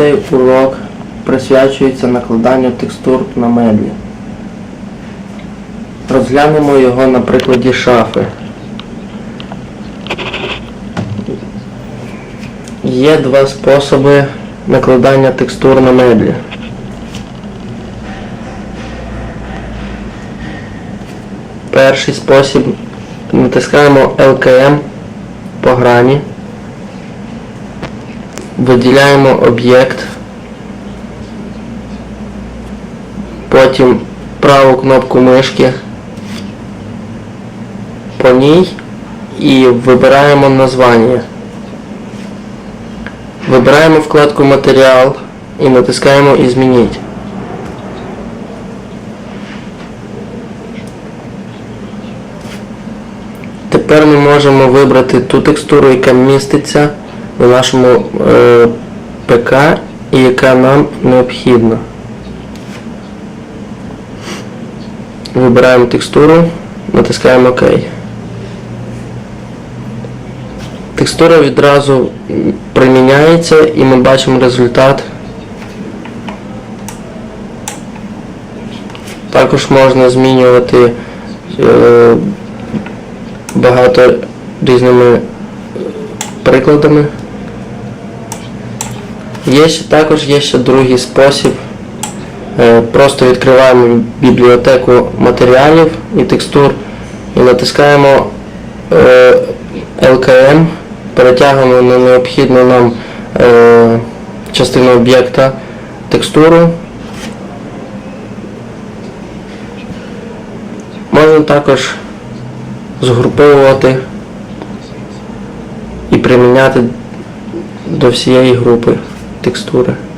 Цей урок присвячується накладанню текстур на меблі. Розглянемо його на прикладі шафи. Є два способи накладання текстур на меблі. Перший спосіб натискаємо LKM по грані, виділяємо об'єкт, потім праву кнопку мишки по ній і вибираємо названня. Вибираємо вкладку Матеріал і натискаємо Ізмініть. Тепер ми можемо вибрати ту текстуру, яка міститься на нашому е, ПК і яка нам необхідна. Вибираємо текстуру, натискаємо ОК. Текстура відразу приміняється і ми бачимо результат. Також можна змінювати е, багато різними прикладами. Є ще, також є ще другий спосіб. Е, Просто відкриваємо бібліотеку матеріалів і текстур і натискаємо е, LKM, перетягуємо на необхідну нам е, частину об'єкта текстуру. Можна також згруповувати і приміняти до всієї групи textura.